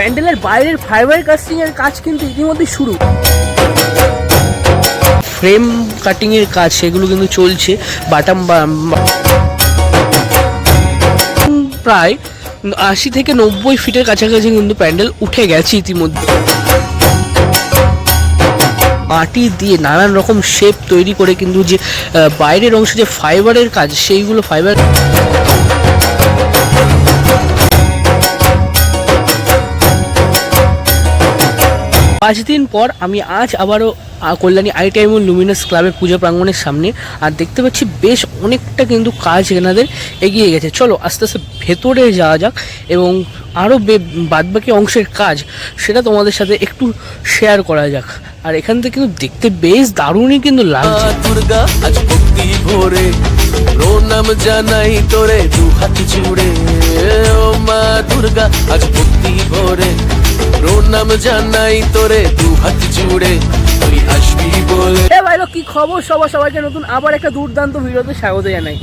প্যান্ডেলের বাইরের fibre casting এর কাজ কিন্তু ইতিমধ্যে শুরু। ফ্রেম কাটিং এর কাজ, সেগুলো কিন্তু চলছে। বাটাম প্রায় আশি থেকে নব্বই ফিটের কাছাকাছি কিন্তু প্যান্ডেল উঠে গেছে ইতিমধ্যে। মাটি দিয়ে নানান রকম শেপ তৈরি করে কিন্তু যে বাইরের অংশে যে ফাইবারের কাজ, সেইগুলো ফাইবার পাঁচ দিন পর আমি আজ আবারও কল্যাণী আইটিআইম লুমিনাস ক্লাবের পুজো প্রাঙ্গণের সামনে, আর দেখতে পাচ্ছি বেশ অনেকটা কিন্তু কাজ এনাদের এগিয়ে গেছে। চলো, আস্তে আস্তে ভেতরে যাওয়া যাক এবং আরও বাদবাকি অংশের কাজ সেটা তোমাদের সাথে একটু শেয়ার করা যাক। আর এখান থেকে কিন্তু দেখতে বেশ দারুণই কিন্তু লাগছে। দুর্গা জানাই তোরে, দু হাত জুড়ে ও মা দুর্গা, আজ ভক্তি প্রণাম জানাই তোরে, দু হাত জুড়ে তুই আসবি বলে। এ খবর? সবার সবাইকে নতুন আবার একটা দুর্দান্ত ভিডিওতে স্বাগত জানাই।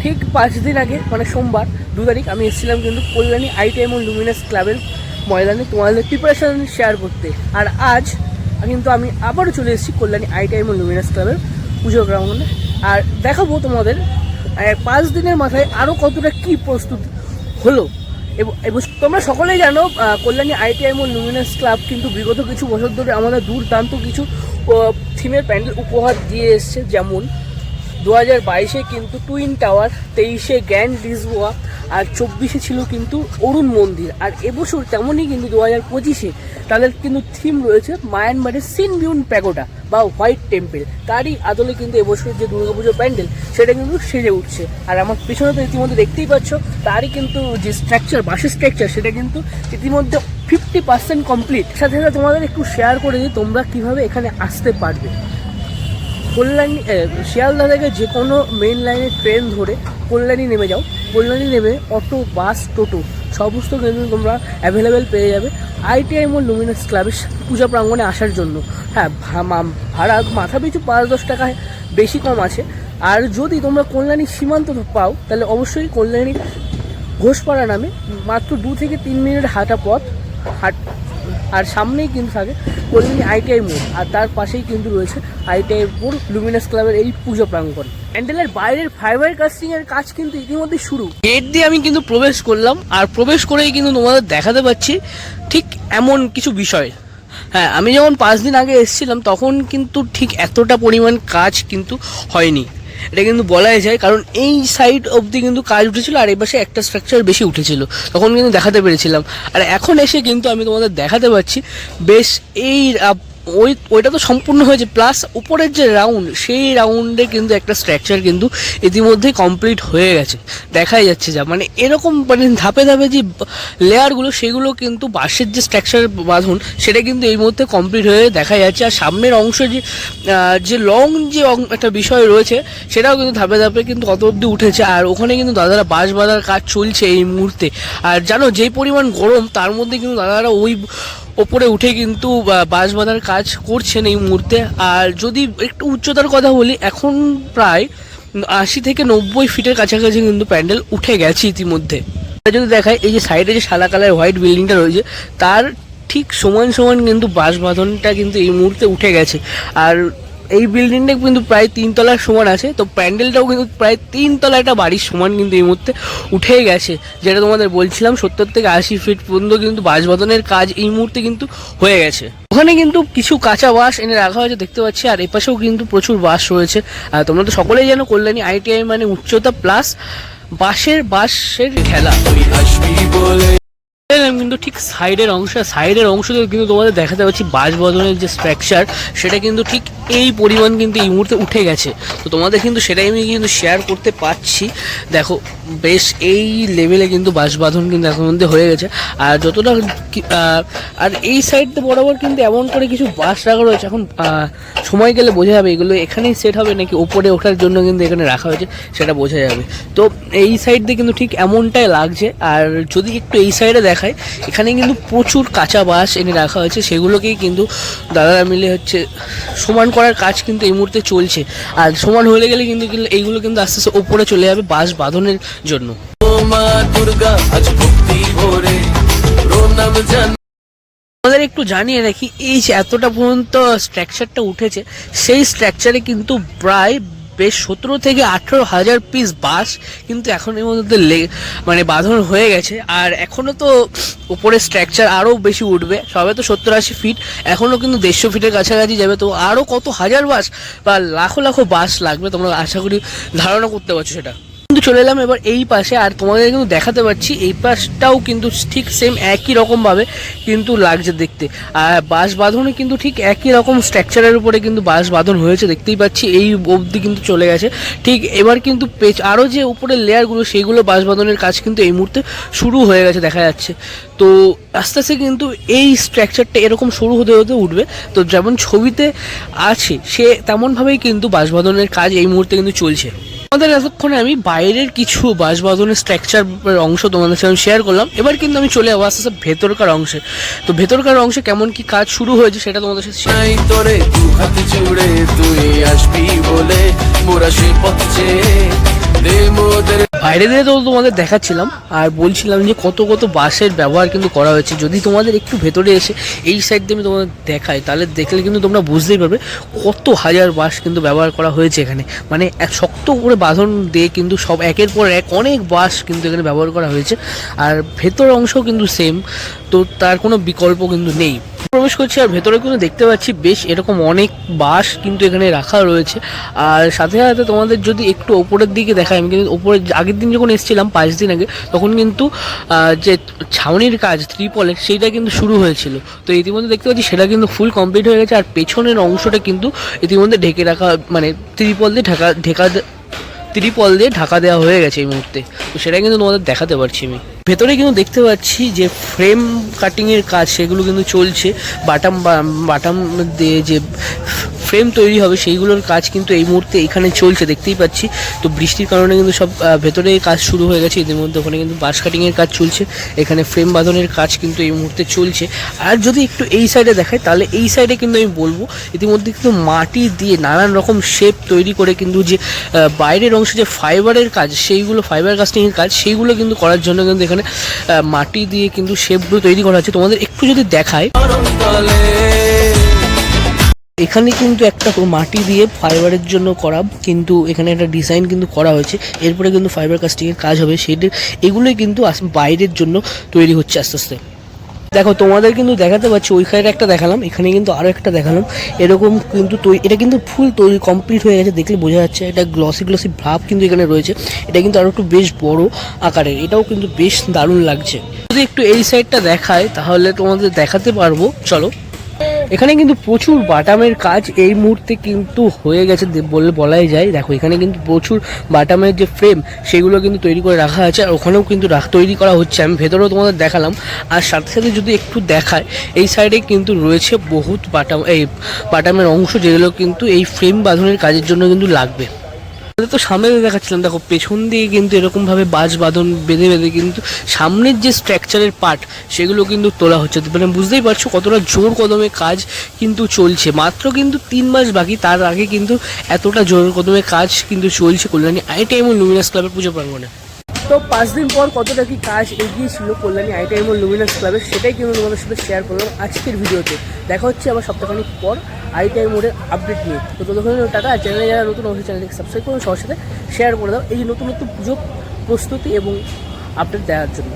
ঠিক পাঁচ দিন আগে মানে সোমবার, দু তারিখ, আমি এসেছিলাম কিন্তু কল্যাণী আইটিএম ও লুমিনাস ক্লাবের ময়দানে তোমাদের প্রিপারেশন শেয়ার করতে। আর আজ কিন্তু আমি আবারও চলে এসেছি কল্যাণী আইটিএম ও লুমিনাস ক্লাবের পুজো গ্রাউন্ডে। আর দেখাবো তোমাদের পাঁচ দিনের মাথায় আরও কতটা কি প্রস্তুত হলো। এবং তোমরা সকলেই জানো কল্যাণী আইটিআই মোল লুমিনাস ক্লাব কিন্তু বিগত কিছু বছর ধরে আমাদের দুর্দান্ত কিছু থিমের প্যান্ডেল উপহার দিয়ে এসছে যেমন দু হাজার বাইশে কিন্তু টুইন টাওয়ার, তেইশে গ্র্যান্ড লিসবোয়া, আর চব্বিশে ছিল কিন্তু অরুণ মন্দির। আর এবছর তেমনই কিন্তু দু হাজার পঁচিশে তাদের কিন্তু থিম রয়েছে মায়ানমারের সিনবিউন প্যাগোডা বা হোয়াইট টেম্পল। তারই আদলে কিন্তু এবছরের যে দুর্গাপুজোর প্যান্ডেল, সেটা কিন্তু সেজে উঠছে। আর আমার পিছনে তো ইতিমধ্যে দেখতেই পাচ্ছ, তারই কিন্তু যে স্ট্রাকচার বাসের স্ট্রাকচার সেটা কিন্তু ইতিমধ্যে ফিফটি পার্সেন্ট কমপ্লিট সাথে সাথে তোমাদের একটু শেয়ার করে দিই, তোমরা কীভাবে এখানে আসতে পারবে। কল্যাণী শিয়ালদা থেকে যে কোনো মেন লাইনের ট্রেন ধরে কল্যাণী নেমে যাও। কল্যাণী নেমে অটো বাস টোটো, সমস্ত কিন্তু তোমরা অ্যাভেলেবেল পেয়ে যাবে আইটিআই মোল লুমিনাস ক্লাবের পূজা প্রাঙ্গণে আসার জন্য। হ্যাঁ ভাড়া মাথা পিছু পাঁচ দশ টাকায় বেশি কম আছে। আর যদি তোমরা কল্যাণী সীমান্ত পাও, তাহলে অবশ্যই কল্যাণী ঘোষপাড়া নামে মাত্র দু থেকে তিন মিনিট হাঁটা পথ, হাট আর সামনেই কিন্তু থাকে কল্যাণী আইটিআই মোড়, আর তার পাশেই কিন্তু রয়েছে আইটিআই মোড় লুমিনাস ক্লাবের এই পুজো প্রাঙ্গণ। প্যান্ডেলের বাইরের ফাইবার কাস্টিং এর কাজ কিন্তু ইতিমধ্যে শুরু। গেট দিয়ে আমি কিন্তু প্রবেশ করলাম, আর প্রবেশ করেই কিন্তু তোমাদের দেখাতে পাচ্ছি ঠিক এমন কিছু বিষয়। হ্যাঁ আমি যখন পাঁচ দিন আগে এসেছিলাম, তখন কিন্তু ঠিক এতটা পরিমাণ কাজ কিন্তু হয়নি। এটা কিন্তু বলাই যায়, কারণ এই সাইড অবধি কিন্তু কাজ উঠেছিল আর এই পাশে একটা স্ট্রাকচার বেশি উঠেছিল। তখন কিন্তু দেখাতে পেরেছিলাম। আর এখন এসে কিন্তু আমি তোমাদের দেখাতে পাচ্ছি, বেশ এই ওই ওইটা তো সম্পূর্ণ হয়েছে। প্লাস উপরের যে রাউন্ড সেই রাউন্ডে কিন্তু একটা স্ট্রাকচার কিন্তু ইতিমধ্যে কমপ্লিট হয়ে গেছে। দেখাই যাচ্ছে যা। মানে এরকম মানে ধাপে ধাপে যে লেয়ারগুলো সেগুলো কিন্তু বাঁশের যে স্ট্রাকচার বাঁধন, সেটা কিন্তু এই মুহূর্তে কমপ্লিট হয়ে দেখা যাচ্ছে। আর সামনের অংশ যে যে লং যে একটা বিষয় রয়েছে, সেটাও কিন্তু ধাপে ধাপে কিন্তু কত অব্দি উঠেছে। আর ওখানে কিন্তু দাদারা বাঁশ বাঁধার কাজ চলছে এই মুহূর্তে। আর জানো, যেই পরিমাণ গরম, তার মধ্যে কিন্তু দাদারা ওই ওপরে উঠে কিন্তু বাঁশ বাঁধার কাজ করছেন এই মুহূর্তে। আর যদি একটু উচ্চতার কথা বলি, এখন প্রায় আশি থেকে নব্বই ফিটের কাছাকাছি কিন্তু প্যান্ডেল উঠে গেছে ইতিমধ্যে। যদি দেখায়, এই যে সাইডে যে সাদা কালার হোয়াইট বিল্ডিংটা রয়েছে, তার ঠিক সমান সমান কিন্তু বাঁশ বাঁধনটা কিন্তু এই মুহূর্তে উঠে গেছে। আর এই বিল্ডিংটা কিন্তু প্রায় তিনতলার সমান আছে, তো প্যান্ডেলটাও কিন্তু প্রায় তিনতলা একটা বাড়ির সমান কিন্তু এই মুহূর্তে উঠে গেছে। যেটা তোমাদের বলছিলাম, সত্তর থেকে আশি ফিট পর্যন্ত কিন্তু বাঁশ বাঁধনের কাজ এই মুহূর্তে কিন্তু হয়ে গেছে। ওখানে কিন্তু কিছু কাঁচা বাঁশ এনে রাখা হয়েছে, দেখতে পাচ্ছি, আর এপাশেও কিন্তু প্রচুর বাঁশ রয়েছে। আর তোমরা তো সকলেই জানো, কল্যাণী আইটিআই মানে উচ্চতা প্লাস বাঁশের বাঁশের খেলা। কিন্তু ঠিক সাইডের অংশ, সাইডের অংশতে কিন্তু তোমাদের দেখাতে পাচ্ছি বাঁশ বদনের যে স্ট্রাকচার সেটা কিন্তু ঠিক এই পরিমাণ কিন্তু এই মুহূর্তে উঠে গেছে। তো তোমাদের কিন্তু সেটাই আমি কিন্তু শেয়ার করতে পারছি। দেখো, বেশ এই লেভেলে কিন্তু বাঁশ বাঁধন কিন্তু এখন মধ্যে হয়ে গেছে। আর যতটা আর এই সাইডতে বরাবর কিন্তু এমন করে কিছু বাস রাখা রয়েছে। এখন সময় গেলে বোঝা যাবে এগুলো এখানেই সেট হবে নাকি ওপরে ওঠার জন্য কিন্তু এখানে রাখা হয়েছে, সেটা বোঝা যাবে। তো এই সাইড দিয়ে কিন্তু ঠিক এমনটাই লাগছে। আর যদি একটু এই সাইডে দেখায় এখানে কিন্তু প্রচুর কাঁচা বাঁশ এনে রাখা হয়েছে, সেগুলোকেই কিন্তু দাদারা মিলে হচ্ছে সমান করার কাজ কিন্তু এই মুহূর্তে চলছে। আর সমান হয়ে গেলে কিন্তু এইগুলো কিন্তু আস্তে আস্তে ওপরে চলে যাবে বাঁশ বাঁধনের জন্য। মা দুর্গা আমাদের একটু জানিয়ে রাখি, এই যে এতটা পর্যন্ত স্ট্রাকচারটা উঠেছে, সেই স্ট্রাকচারে কিন্তু প্রায় বেশ সতেরো থেকে আঠেরো হাজার পিস বাস কিন্তু এখন এর মধ্যে মানে বাঁধন হয়ে গেছে। আর এখনও তো উপরে স্ট্রাকচার আরও বেশি উঠবে। সবে তো সত্তর আশি ফিট এখনও কিন্তু দেড়শো ফিটের কাছাকাছি যাবে। তো আরও কত হাজার বাস বা লাখো লাখো বাস লাগবে তোমরা আশা করি ধারণা করতে পারছ সেটা। কিন্তু চলে এলাম এবার এই পাশে, আর তোমাদের কিন্তু দেখাতে পারছি এই পাশটাও কিন্তু ঠিক সেম একই রকম ভাবে কিন্তু লাগছে দেখতে। আর বাঁশ বাঁধনে কিন্তু ঠিক একই রকম স্ট্রাকচারের উপরে কিন্তু বাঁশ বাঁধন হয়েছে, দেখতেই পাচ্ছি, এই অবধি কিন্তু চলে গেছে। ঠিক এবার কিন্তু পেচ আরও যে উপরের লেয়ারগুলো সেইগুলো বাঁশ বাঁধনের কাজ কিন্তু এই মুহূর্তে শুরু হয়ে গেছে, দেখা যাচ্ছে। তো আস্তে আস্তে কিন্তু এই স্ট্রাকচারটা এরকম শুরু হতে হতে উঠবে। তো যেমন ছবিতে আছে, সে তেমনভাবেই কিন্তু বাঁশ বাঁধনের কাজ এই মুহূর্তে কিন্তু চলছে। আমাদের এতক্ষণে আমি বাইরের কিছু বাসবাদনের স্ট্রাকচার অংশ তোমাদের সাথে শেয়ার করলাম। এবার কিন্তু আমি চলে যাব আস্তে ভেতরকার অংশে। তো ভেতরকার অংশে কেমন কি কাজ শুরু হয়েছে সেটা তোমাদের সাথে বাইরে দিয়ে তো তোমাদের দেখাচ্ছিলাম, আর বলছিলাম যে কত কত বাসের ব্যবহার কিন্তু করা হয়েছে। যদি তোমাদের একটু ভেতরে এসে এই সাইড দিয়ে আমি তোমাদের দেখাই, তাহলে দেখলে কিন্তু তোমরা বুঝতেই পারবে কত হাজার বাস কিন্তু ব্যবহার করা হয়েছে এখানে। মানে এক শক্ত করে বাঁধন দিয়ে কিন্তু সব একের পর এক অনেক বাস কিন্তু এখানে ব্যবহার করা হয়েছে। আর ভেতর অংশ কিন্তু সেম তো তার কোনো বিকল্প কিন্তু নেই। প্রবেশ করছি, আর ভেতরে কিন্তু দেখতে পাচ্ছি বেশ এরকম অনেক বাস কিন্তু এখানে রাখা রয়েছে। আর সাথে সাথে তোমাদের যদি একটু ওপরের দিকে দেখাই, আমি কিন্তু ওপরে আগের দিন যখন এসেছিলাম, পাঁচ দিন আগে, তখন কিন্তু যে ছাউনির কাজ ত্রিপলের সেইটা কিন্তু শুরু হয়েছিল। তো ইতিমধ্যে দেখতে পাচ্ছি সেটা কিন্তু ফুল কমপ্লিট হয়ে গেছে, আর পেছনের অংশটা কিন্তু ইতিমধ্যে ঢেকে রাখা মানে ত্রিপল দিয়ে ঢাকা, ঢেকা ত্রিপল দিয়ে ঢাকা দেওয়া হয়ে গেছে এই মুহূর্তে। তো সেটা কিন্তু তোমাদের দেখাতে পারছি আমি। ভেতরে কিন্তু দেখতে পাচ্ছি যে ফ্রেম কাটিংয়ের কাজ, সেগুলো কিন্তু চলছে। বাটাম বাটাম দিয়ে যে ফ্রেম তৈরি হবে, সেইগুলোর কাজ কিন্তু এই মুহূর্তে এখানে চলছে, দেখতেই পাচ্ছি। তো বৃষ্টির কারণে কিন্তু সব ভেতরে কাজ শুরু হয়ে গেছে ইতিমধ্যে ওখানে কিন্তু বাঁশ কাটিংয়ের কাজ চলছে, এখানে ফ্রেম বাঁধনের কাজ কিন্তু এই মুহূর্তে চলছে। আর যদি একটু এই সাইডে দেখায় তাহলে এই সাইডে কিন্তু আমি বলব, ইতিমধ্যে কিন্তু মাটি দিয়ে নানান রকম শেপ তৈরি করে কিন্তু যে বাইরের অংশে যে ফাইবারের কাজ, সেইগুলো ফাইবার কাস্টিংয়ের কাজ, সেইগুলো কিন্তু করার জন্য কিন্তু এখানে মাটি দিয়ে কিন্তু শেপগুলো তৈরি করা হচ্ছে। তোমাদের একটু যদি দেখায় এখানে কিন্তু একটা মাটি দিয়ে ফাইবারের জন্য করা, কিন্তু এখানে একটা ডিজাইন কিন্তু করা হয়েছে। এরপরে কিন্তু ফাইবার কাস্টিংয়ের কাজ হবে। সেটা এগুলোই কিন্তু বাইরের জন্য তৈরি হচ্ছে আস্তে আস্তে। দেখো, তোমাদের কিন্তু দেখাতে পাচ্ছি ওইখানে একটা দেখালাম, এখানে কিন্তু আরও একটা দেখালাম। এরকম কিন্তু এটা কিন্তু ফুল তৈরি কমপ্লিট হয়ে গেছে, দেখলে বোঝা যাচ্ছে এটা গ্লসি গ্লসি ভাব কিন্তু এখানে রয়েছে। এটা কিন্তু আরও একটু বেশ বড় আকারের, এটাও কিন্তু বেশ দারুণ লাগছে। যদি একটু এই সাইডটা দেখায়, তাহলে তোমাদের দেখাতে পারব। চলো। এখানে কিন্তু প্রচুর বাটামের কাজ এই মুহূর্তে কিন্তু হয়ে গেছে বলে বলাই যায়। দেখো, এখানে কিন্তু প্রচুর বাটামের যে ফ্রেম সেগুলো কিন্তু তৈরি করে রাখা আছে আর ওখানেও কিন্তু তৈরি করা হচ্ছে। আমি ভেতরেও তোমাদের দেখালাম। আর সাথে সাথে যদি একটু দেখায়, এই সাইডে কিন্তু রয়েছে বহুত বাটাম এই বাটামের অংশ যেগুলো কিন্তু এই ফ্রেম বাঁধনের কাজের জন্য কিন্তু লাগবে। তো সামনে দেখাচ্ছিলাম, দেখো পেছন দিয়ে কিন্তু এরকম ভাবে বাজ বাঁধন বেঁধে বেঁধে কিন্তু সামনের যে স্ট্রাকচারের পার্ট সেগুলো কিন্তু তোলা হচ্ছে। মানে বুঝতেই পারছ কতটা জোর কদমে কাজ কিন্তু চলছে। মাত্র কিন্তু তিন মাস বাকি, তার আগে কিন্তু এতটা জোর কদমে কাজ কিন্তু চলছে কল্যাণী। আইটিএম ও লুমিনাস ক্লাবের পুজো প্রাঙ্গণে। তো পাঁচ দিন পর কতটা কি কাজ এগিয়েছিল কল্যাণী আইটিএম ও লুমিনাস ক্লাবের সেটাই কিন্তু তোমাদের সাথে শেয়ার করলাম আজকের ভিডিওতে। দেখা হচ্ছে আবার সপ্তাহখানিক পর আইটিআই মোডে আপডেট নিয়ে। তো ততক্ষণ টাটা চ্যানেলে যারা নতুন, অবশ্যই চ্যানেলকে সাবস্ক্রাইব করুন, সবার সাথে শেয়ার করে দাও। এই নতুন নতুন পুজো, প্রস্তুতি এবং আপডেট দেওয়ার জন্য।